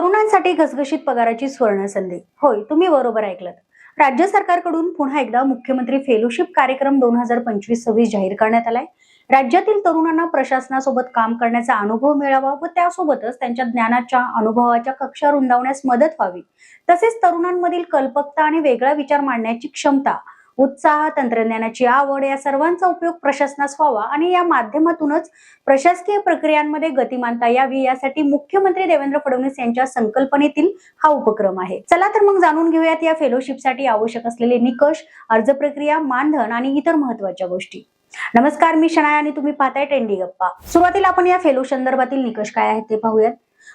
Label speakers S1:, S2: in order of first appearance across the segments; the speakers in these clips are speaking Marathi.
S1: तरुणांसाठी घसघशीत पगाराची स्वर्ण संधी. होय तुम्ही बरोबर ऐकलं राज्य सरकारकडून पुन्हा एकदा मुख्यमंत्री फेलोशिप कार्यक्रम दोन हजार पंचवीस सव्वीस जाहीर करण्यात आलाय. राज्यातील तरुणांना प्रशासनासोबत काम करण्याचा अनुभव मिळावा व त्यासोबतच त्यांच्या ज्ञानाच्या अनुभवाच्या कक्षा रुंदावण्यास मदत व्हावी. तसेच तरुणांमधील कल्पकता आणि वेगळा विचार मांडण्याची क्षमता उत्साह तंत्रज्ञानाची आवड या सर्वांचा उपयोग प्रशासनास व्हावा आणि या माध्यमातूनच प्रशासकीय प्रक्रियांमध्ये गतिमानता यावी यासाठी मुख्यमंत्री देवेंद्र फडणवीस यांच्या संकल्पनेतील हा उपक्रम आहे. चला तर मग जाणून घेऊयात या फेलोशिपसाठी आवश्यक असलेले निकष अर्ज प्रक्रिया मानधन आणि इतर महत्त्वाच्या गोष्टी. नमस्कार मी शनाया आणि तुम्ही पाहताय टेंडी गप्पा. सुरुवातीला आपण या फेलो संदर्भातील निकष काय आहेत ते पाहूयात.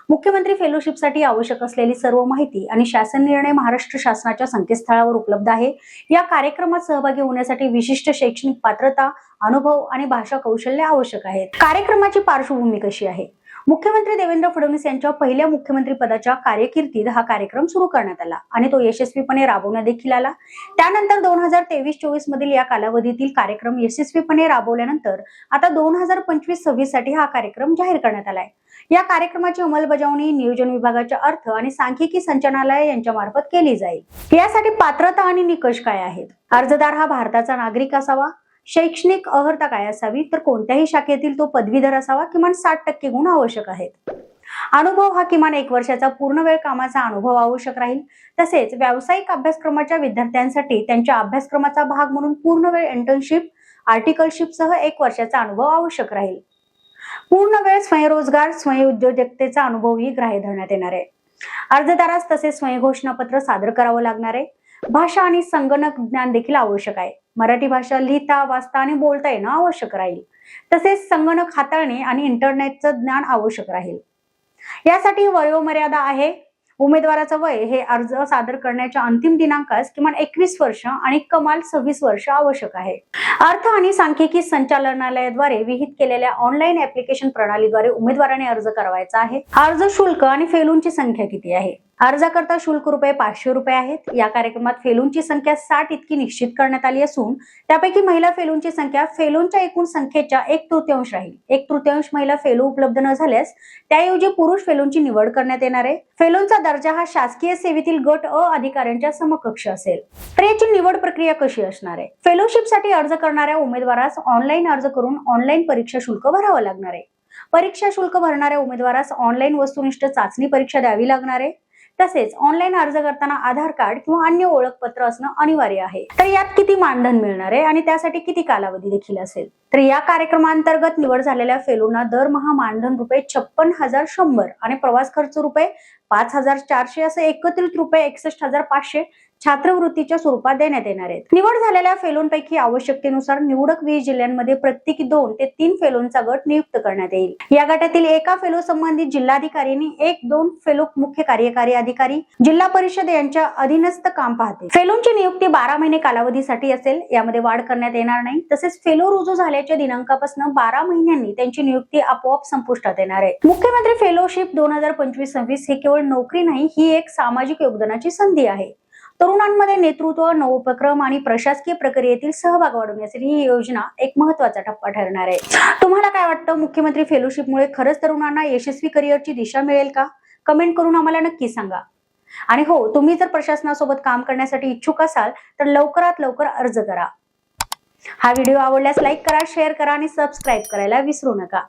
S1: मुख्यमंत्री फेलोशिपसाठी आवश्यक असलेली सर्व माहिती आणि शासन निर्णय महाराष्ट्र शासनाच्या संकेतस्थळावर उपलब्ध आहे. या कार्यक्रमात सहभागी होण्यासाठी विशिष्ट शैक्षणिक पात्रता अनुभव आणि भाषा कौशल्य आवश्यक आहेत. कार्यक्रमाची पार्श्वभूमी कशी आहे? मुख्यमंत्री देवेंद्र फडणवीस यांच्या पहिल्या मुख्यमंत्री पदाच्या कार्यकिर्दीत हा कार्यक्रम सुरू करण्यात आला आणि तो यशस्वीपणे राबवण्यात देखील आला. त्यानंतर दोन हजार तेवीस चोवीस मधील या कालावधीतील कार्यक्रम यशस्वीपणे राबवल्यानंतर आता दोन हजार पंचवीस सव्वीससाठी हा कार्यक्रम जाहीर करण्यात आलाय. या कार्यक्रमाची अंमलबजावणी नियोजन विभागाच्या अर्थ आणि सांख्यिकी संचालनालय यांच्या मार्फत केली जाईल. यासाठी पात्रता आणि निकष काय आहेत? अर्जदार हा भारताचा नागरिक असावा? शैक्षणिक अर्हता काय असावी? तर कोणत्याही शाखेतील तो पदवीधर असावा किमान साठ टक्के गुण आवश्यक आहेत. अनुभव हा किमान एक वर्षाचा पूर्ण वेळ कामाचा अनुभव आवश्यक राहील. तसेच व्यावसायिक अभ्यासक्रमाच्या विद्यार्थ्यांसाठी त्यांच्या अभ्यासक्रमाचा भाग म्हणून पूर्ण वेळ इंटर्नशिप आर्टिकलशिप सह एक वर्षाचा अनुभव आवश्यक राहील. पूर्ण वेळ स्वयंरोजगार स्वयंउद्योजकतेचा अनुभवही ग्राह्य धरण्यात येणार आहे. अर्जदारास तसेच स्वयंघोषणापत्र सादर करावं लागणार आहे. भाषा आणि संगणक ज्ञान देखील आवश्यक आहे. मराठी भाषा लिहिता वाचता आणि बोलता येणं आवश्यक राहील. तसेच संगणक हाताळणे आणि इंटरनेटचं ज्ञान आवश्यक राहील. यासाठी वयोमर्यादा आहे. उमेदवाराचं वय हे अर्ज सादर करण्याच्या अंतिम दिनांकास किमान एकवीस वर्ष आणि कमाल सव्वीस वर्ष आवश्यक आहे. अर्थ आणि सांख्यिकी संचालनालयाद्वारे विहित केलेल्या ऑनलाईन ऍप्लिकेशन प्रणालीद्वारे उमेदवाराने अर्ज करावायचा आहे. अर्ज शुल्क आणि फेलूंची संख्या किती आहे? अर्जाकरता शुल्क रुपये पाचशे रुपये आहेत. या कार्यक्रमात फेलूंची संख्या साठ इतकी निश्चित करण्यात आली असून त्यापैकी महिला फेलूंची संख्या फेलूंच्या एकूण संख्येच्या एक तृतीयांश राहील. एक तृतीयांश महिला फेलू उपलब्ध न झाल्यास त्याऐवजी पुरुष फेलूंची निवड करण्यात येणार आहे. फेलूंचा दर्जा हा शासकीय सेवेतील गट अ अधिकाऱ्यांच्या समकक्ष असेल. तर याची निवड प्रक्रिया कशी असणार आहे? फेलोशिपसाठी अर्ज करणाऱ्या उमेदवारास ऑनलाईन अर्ज करून ऑनलाईन परीक्षा शुल्क भरावं लागणार आहे. परीक्षा शुल्क भरणाऱ्या उमेदवारास ऑनलाईन वस्तुनिष्ठ चाचणी परीक्षा द्यावी लागणार आहे. तसेच ऑनलाईन अर्ज करताना आधार कार्ड किंवा अन्य ओळखपत्र असणं अनिवार्य आहे. तर यात किती मानधन मिळणार आहे आणि त्यासाठी किती कालावधी देखील असेल? तर या कार्यक्रमांतर्गत निवड झालेल्या फेलूंना दरमहा मानधन रुपये छप्पन हजार शंभर आणि प्रवास खर्च रुपये पाच हजार चारशे असं एकत्रित रुपये एकसष्ट हजार पाचशे छात्रवृत्तीच्या स्वरूपात देण्यात येणार आहेत. निवड झालेल्या फेलोंपैकी आवश्यकतेनुसार निवडक वीस जिल्ह्यांमध्ये प्रत्येकी दोन ते तीन फेलोंचा गट नियुक्त करण्यात येईल. या गटातील एका फेलो संबंधित जिल्हाधिकाऱ्यांनी एक दोन फेलो मुख्य कार्यकारी अधिकारी जिल्हा परिषद यांच्या अधीनस्थ काम पाहते. फेलोंची नियुक्ती बारा महिने कालावधीसाठी असेल यामध्ये वाढ करण्यात येणार नाही. तसेच फेलो रुजू झाल्याच्या दिनांकापासून बारा महिन्यांनी त्यांची नियुक्ती आपोआप संपुष्टात येणार आहे. मुख्यमंत्री फेलोशिप दोन हजार पंचवीस सव्वीस हे केवळ नोकरी नाही ही एक सामाजिक योगदानाची संधी आहे. तरुणांमध्ये नेतृत्व नवोपक्रम आणि प्रशासकीय प्रक्रियेतील सहभाग वाढवण्यासाठी ही योजना एक महत्त्वाचा टप्पा ठरणार आहे. तुम्हाला काय वाटतं? मुख्यमंत्री फेलोशिपमुळे खरंच तरुणांना यशस्वी करिअरची दिशा मिळेल का? कमेंट करून आम्हाला नक्की सांगा. आणि हो तुम्ही जर प्रशासनासोबत काम करण्यासाठी इच्छुक असाल तर लवकरात लवकर अर्ज करा. हा व्हिडिओ आवडल्यास लाईक करा शेअर करा आणि सबस्क्राईब करायला विसरू नका.